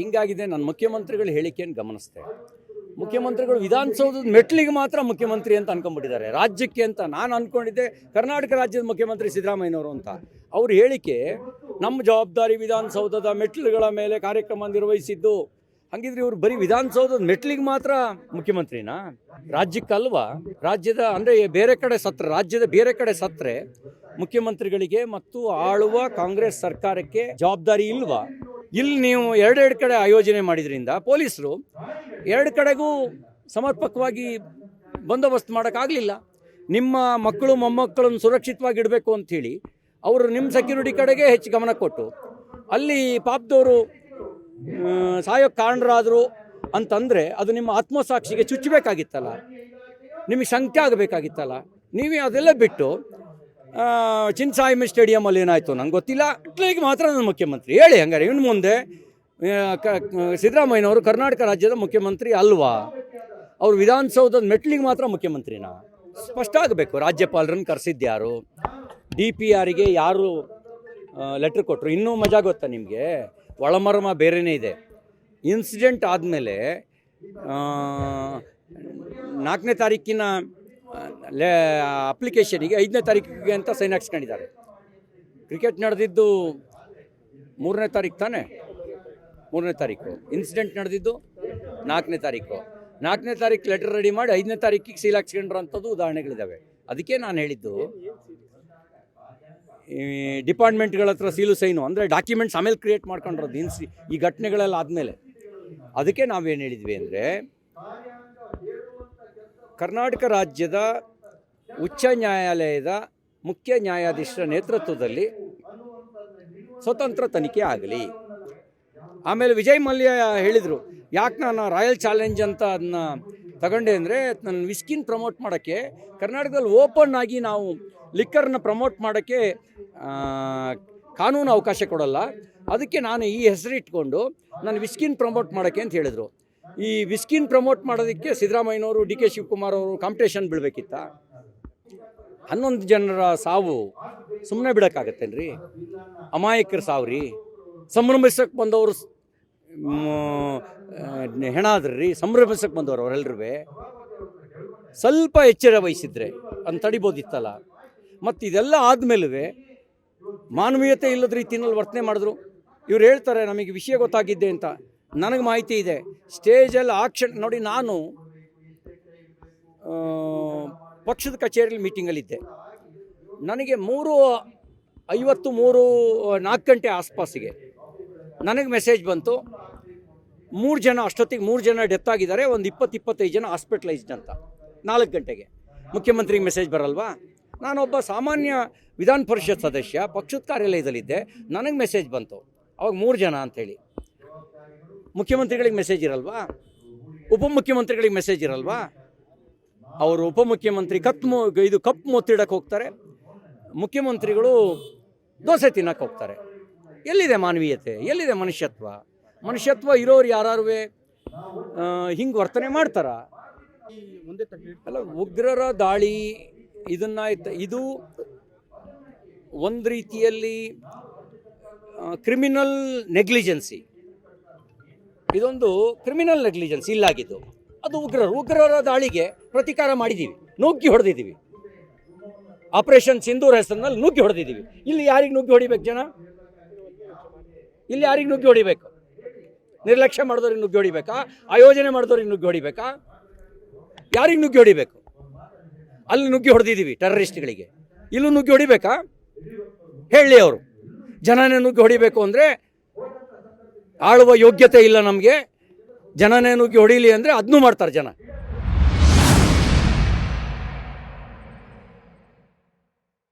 ಹಿಂಗಾಗಿದೆ ನನ್ನ ಮುಖ್ಯಮಂತ್ರಿಗಳ ಹೇಳಿಕೆಯನ್ನು ಗಮನಿಸ್ತೆ ಮುಖ್ಯಮಂತ್ರಿಗಳು ವಿಧಾನಸೌಧದ ಮೆಟ್ಲಿಗೆ ಮಾತ್ರ ಮುಖ್ಯಮಂತ್ರಿ ಅಂತ ಅನ್ಕೊಂಡ್ಬಿಟ್ಟಿದ್ದಾರೆ ರಾಜ್ಯಕ್ಕೆ ಅಂತ ನಾನು ಅನ್ಕೊಂಡಿದ್ದೆ, ಕರ್ನಾಟಕ ರಾಜ್ಯದ ಮುಖ್ಯಮಂತ್ರಿ ಸಿದ್ದರಾಮಯ್ಯನವರು ಅಂತ. ಅವ್ರ ಹೇಳಿಕೆ, ನಮ್ಮ ಜವಾಬ್ದಾರಿ ವಿಧಾನಸೌಧದ ಮೆಟ್ಲುಗಳ ಮೇಲೆ ಕಾರ್ಯಕ್ರಮ ನಿರ್ವಹಿಸಿದ್ದು. ಹಂಗಿದ್ರೆ ಇವರು ಬರೀ ವಿಧಾನಸೌಧದ ಮೆಟ್ಲಿಗೆ ಮಾತ್ರ ಮುಖ್ಯಮಂತ್ರಿನಾ? ರಾಜ್ಯಕ್ಕಲ್ವಾ? ರಾಜ್ಯದ ಅಂದರೆ ಬೇರೆ ಕಡೆ ಸತ್ರ, ರಾಜ್ಯದ ಬೇರೆ ಕಡೆ ಸತ್ರೆ ಮುಖ್ಯಮಂತ್ರಿಗಳಿಗೆ ಮತ್ತು ಆಳುವ ಕಾಂಗ್ರೆಸ್ ಸರ್ಕಾರಕ್ಕೆ ಜವಾಬ್ದಾರಿ ಇಲ್ವಾ? ಇಲ್ಲಿ ನೀವು ಎರಡೆರಡು ಕಡೆ ಆಯೋಜನೆ ಮಾಡಿದ್ರಿಂದ ಪೊಲೀಸರು ಎರಡು ಕಡೆಗೂ ಸಮರ್ಪಕವಾಗಿ ಬಂದೋಬಸ್ತ್ ಮಾಡೋಕ್ಕಾಗಲಿಲ್ಲ. ನಿಮ್ಮ ಮಕ್ಕಳು ಮೊಮ್ಮಕ್ಕಳನ್ನು ಸುರಕ್ಷಿತವಾಗಿ ಇಡಬೇಕು ಅಂಥೇಳಿ ಅವರು ನಿಮ್ಮ ಸೆಕ್ಯೂರಿಟಿ ಕಡೆಗೆ ಹೆಚ್ಚು ಗಮನ ಕೊಟ್ಟು, ಅಲ್ಲಿ ಪಾಪದವರು ಸಾಯೋಕ್ಕೆ ಕಾರಣರಾದರು ಅಂತಂದರೆ ಅದು ನಿಮ್ಮ ಆತ್ಮಸಾಕ್ಷಿಗೆ ಚುಚ್ಚಬೇಕಾಗಿತ್ತಲ್ಲ. ನಿಮಗೆ ಶಂಕೆ ಆಗಬೇಕಾಗಿತ್ತಲ್ಲ. ನೀವೇ ಅದೆಲ್ಲ ಬಿಟ್ಟು ಚಿನ್ಸಾಯಿಮಿ ಸ್ಟೇಡಿಯಮಲ್ಲಿ ಏನಾಯಿತು? ನಂಗೆ ಗೊತ್ತಿಲ್ಲ. ಇಟ್ಲಿಗೆ ಮಾತ್ರ ನನ್ನ ಮುಖ್ಯಮಂತ್ರಿ. ಹೇಳಿ ಹಂಗಾರೆ ಇನ್ನು ಮುಂದೆ ಕ- ಸಿದ್ದರಾಮಯ್ಯನವರು ಕರ್ನಾಟಕ ರಾಜ್ಯದ ಮುಖ್ಯಮಂತ್ರಿ ಅಲ್ವಾ? ಅವರು ವಿಧಾನಸೌಧದ ಮೆಟ್ಲಿಗೆ ಮಾತ್ರ ಮುಖ್ಯಮಂತ್ರಿನಾ? ಸ್ಪಷ್ಟ ಆಗಬೇಕು. ರಾಜ್ಯಪಾಲರನ್ನು ಕರೆಸಿದ್ಯಾರು ಡಿ ಪಿ ಆರಿಗೆ ಯಾರು ಲೆಟ್ರ್ ಕೊಟ್ಟರು ಇನ್ನೂ ಮಜಾ ಗೊತ್ತಾ ನಿಮಗೆ? ಒಳಮರ್ಮ ಬೇರೆಯೇ ಇದೆ. ಇನ್ಸಿಡೆಂಟ್ ಆದಮೇಲೆ ನಾಲ್ಕನೇ ತಾರೀಕಿನ ಲೇ ಅಪ್ಲಿಕೇಶನಿಗೆ ಐದನೇ ತಾರೀಕಿಗೆ ಅಂತ ಸೈನ್ ಹಾಕ್ಸ್ಕೊಂಡಿದ್ದಾರೆ. ಕ್ರಿಕೆಟ್ ನಡೆದಿದ್ದು ಮೂರನೇ ತಾರೀಕು ತಾನೇ? ಮೂರನೇ ತಾರೀಕು. ಇನ್ಸಿಡೆಂಟ್ ನಡೆದಿದ್ದು ನಾಲ್ಕನೇ ತಾರೀಕು. ನಾಲ್ಕನೇ ತಾರೀಕು ಲೆಟರ್ ರೆಡಿ ಮಾಡಿ ಐದನೇ ತಾರೀಕಿಗೆ ಸೀಲ್ ಹಾಕ್ಸ್ಕೊಂಡ್ರಂಥದ್ದು ಉದಾಹರಣೆಗಳಿದ್ದಾವೆ ಅದಕ್ಕೆ ನಾನು ಹೇಳಿದ್ದು, ಈ ಡಿಪಾರ್ಟ್ಮೆಂಟ್ಗಳ ಹತ್ರ ಸೀಲು ಸೈನು ಅಂದರೆ ಡಾಕ್ಯುಮೆಂಟ್ಸ್ ಆಮೇಲೆ ಕ್ರಿಯೇಟ್ ಮಾಡ್ಕೊಂಡಿರೋದು ಇನ್ಸಿ ಈ ಘಟನೆಗಳೆಲ್ಲ ಆದಮೇಲೆ. ಅದಕ್ಕೆ ನಾವೇನು ಹೇಳಿದ್ವಿ ಅಂದರೆ ಕರ್ನಾಟಕ ರಾಜ್ಯದ ಉಚ್ಚ ನ್ಯಾಯಾಲಯದ ಮುಖ್ಯ ನ್ಯಾಯಾಧೀಶರ ನೇತೃತ್ವದಲ್ಲಿ ಸ್ವತಂತ್ರ ತನಿಖೆ ಆಗಲಿ. ಆಮೇಲೆ ವಿಜಯ್ ಮಲ್ಯ ಹೇಳಿದರು, ಯಾಕೆ ನಾನು ರಾಯಲ್ ಚಾಲೆಂಜ್ ಅಂತ ಅದನ್ನ ತಗೊಂಡೆ ಅಂದರೆ ನನ್ನ ವಿಸ್ಕಿನ್ ಪ್ರಮೋಟ್ ಮಾಡೋಕ್ಕೆ ಕರ್ನಾಟಕದಲ್ಲಿ ಓಪನ್ ಆಗಿ ನಾವು ಲಿಕ್ಕರ್ನ ಪ್ರಮೋಟ್ ಮಾಡೋಕ್ಕೆ ಕಾನೂನು ಅವಕಾಶ ಕೊಡಲ್ಲ. ಅದಕ್ಕೆ ನಾನು ಈ ಹೆಸರು ಇಟ್ಕೊಂಡು ನಾನು ವಿಸ್ಕಿನ್ ಪ್ರಮೋಟ್ ಮಾಡೋಕ್ಕೆ ಅಂತ ಹೇಳಿದರು. ಈ ವಿಸ್ಕಿನ್ ಪ್ರಮೋಟ್ ಮಾಡೋದಕ್ಕೆ ಸಿದ್ದರಾಮಯ್ಯನವರು, ಡಿ ಕೆ ಶಿವಕುಮಾರ್ ಅವರು ಕಾಂಪಿಟೇಷನ್ ಬೀಳ್ಬೇಕಿತ್ತ ಹನ್ನೊಂದು ಜನರ ಸಾವು ಸುಮ್ಮನೆ ಬಿಡೋಕ್ಕಾಗತ್ತೇನ್ರಿ? ಅಮಾಯಕರ ಸಾವು ರೀ ಸಂಭ್ರಮಿಸಕ್ಕೆ ಬಂದವರು ಹೆಣ ಆದ್ರಿ ಸಂಭ್ರಮಿಸಕ್ಕೆ ಬಂದವರು ಅವರೆಲ್ಲರೂ ಸ್ವಲ್ಪ ಎಚ್ಚರ ವಹಿಸಿದ್ರೆ ಅಂತ ತಡಿಬೋದಿತ್ತಲ್ಲ. ಮತ್ತು ಇದೆಲ್ಲ ಆದಮೇಲೆ ಮಾನವೀಯತೆ ಇಲ್ಲದ ರೀತಿಯಲ್ಲಿ ವರ್ತನೆ ಮಾಡಿದ್ರು. ಇವ್ರು ಹೇಳ್ತಾರೆ, ನಮಗೆ ವಿಷಯ ಗೊತ್ತಾಗಿದ್ದೆ ಅಂತ. ನನಗೆ ಮಾಹಿತಿ ಇದೆ. ಸ್ಟೇಜಲ್ಲಿ ಆಕ್ಷನ್ ನೋಡಿ ನಾನು ಆ, ಪಕ್ಷದ ಕಚೇರಿಯಲ್ಲಿ ಮೀಟಿಂಗಲ್ಲಿದ್ದೆ. ನನಗೆ ಮೂರು ಐವತ್ತು ಮೂರು ನಾಲ್ಕು ಗಂಟೆ ಆಸ್ಪಾಸಿಗೆ ನನಗೆ ಮೆಸೇಜ್ ಬಂತು ಮೂರು ಜನ ಅಷ್ಟೊತ್ತಿಗೆ ಮೂರು ಜನ ಡೆತ್ ಆಗಿದ್ದಾರೆ ಒಂದು ಇಪ್ಪತ್ತು ಇಪ್ಪತ್ತೈದು ಜನ ಹಾಸ್ಪಿಟ್ಲೈಸ್ಡ್ ಅಂತ ನಾಲ್ಕು ಗಂಟೆಗೆ. ಮುಖ್ಯಮಂತ್ರಿಗೆ ಮೆಸೇಜ್ ಬರಲ್ವಾ? ನಾನೊಬ್ಬ ಸಾಮಾನ್ಯ ವಿಧಾನ ಪರಿಷತ್ ಸದಸ್ಯ ಪಕ್ಷದ ಕಾರ್ಯಾಲಯದಲ್ಲಿದ್ದೆ ನನಗೆ ಮೆಸೇಜ್ ಬಂತು ಅವಾಗ ಮೂರು ಜನ ಅಂಥೇಳಿ. ಮುಖ್ಯಮಂತ್ರಿಗಳಿಗೆ ಮೆಸೇಜ್ ಇರಲ್ವಾ? ಉಪಮುಖ್ಯಮಂತ್ರಿಗಳಿಗೆ ಮೆಸೇಜ್ ಇರಲ್ವಾ? ಅವರು ಉಪಮುಖ್ಯಮಂತ್ರಿ ಕಪ್ ಮು, ಇದು ಕಪ್ ಮೊತ್ತಿಡಕ್ಕೆ ಹೋಗ್ತಾರೆ. ಮುಖ್ಯಮಂತ್ರಿಗಳು ದೋಸೆ ತಿನ್ನಕ್ಕೆ ಹೋಗ್ತಾರೆ. ಎಲ್ಲಿದೆ ಮಾನವೀಯತೆ? ಎಲ್ಲಿದೆ ಮನುಷ್ಯತ್ವ? ಮನುಷ್ಯತ್ವ ಇರೋರು ಯಾರು ಹಿಂಗೆ ವರ್ತನೆ ಮಾಡ್ತಾರ. ಅಲ್ಲ, ಉಗ್ರರ ದಾಳಿ ಇದನ್ನ ಇದು ಒಂದು ರೀತಿಯಲ್ಲಿ ಕ್ರಿಮಿನಲ್ ನೆಗ್ಲಿಜೆನ್ಸಿ ಇದೊಂದು ಕ್ರಿಮಿನಲ್ ನೆಗ್ಲಿಜೆನ್ಸ್ ಇಲ್ಲಾಗಿದ್ದು ಅದು ಉಗ್ರರು, ಉಗ್ರರ ದಾಳಿಗೆ ಪ್ರತಿಕಾರ ಮಾಡಿದ್ದೀವಿ. ನುಗ್ಗಿ ಹೊಡೆದಿದ್ದೀವಿ. ಆಪರೇಷನ್ ಸಿಂಧೂರ್ ಹೆಸರಿನಲ್ಲಿ ನುಗ್ಗಿ ಹೊಡೆದಿದ್ದೀವಿ. ಇಲ್ಲಿ ಯಾರಿಗೆ ನುಗ್ಗಿ ಹೊಡಿಬೇಕು ಜನ? ಇಲ್ಲಿ ಯಾರಿಗೆ ನುಗ್ಗಿ ಹೊಡಿಬೇಕು? ನಿರ್ಲಕ್ಷ್ಯ ಮಾಡಿದವ್ರಿಗೆ ನುಗ್ಗಿ ಹೊಡಿಬೇಕಾ? ಆಯೋಜನೆ ಮಾಡಿದವ್ರಿಗೆ ನುಗ್ಗಿ ಹೊಡಿಬೇಕಾ? ಯಾರಿಗೆ ನುಗ್ಗಿ ಹೊಡಿಬೇಕು? ಅಲ್ಲಿ ನುಗ್ಗಿ ಹೊಡೆದಿದ್ದೀವಿ ಟೆರರಿಸ್ಟ್ಗಳಿಗೆ ಇಲ್ಲೂ ನುಗ್ಗಿ ಹೊಡಿಬೇಕಾ? ಹೇಳಿ ಅವರು. ಜನನೇ ನುಗ್ಗಿ ಹೊಡಿಬೇಕು ಅಂದರೆ ಆಳುವ ಯೋಗ್ಯತೆ ಇಲ್ಲ ನಮಗೆ. ಜನನೇ ನುಗ್ಗಿ ಹೊಡೀಲಿ ಅಂದರೆ ಅದನ್ನೂ ಮಾಡ್ತಾರೆ ಜನ.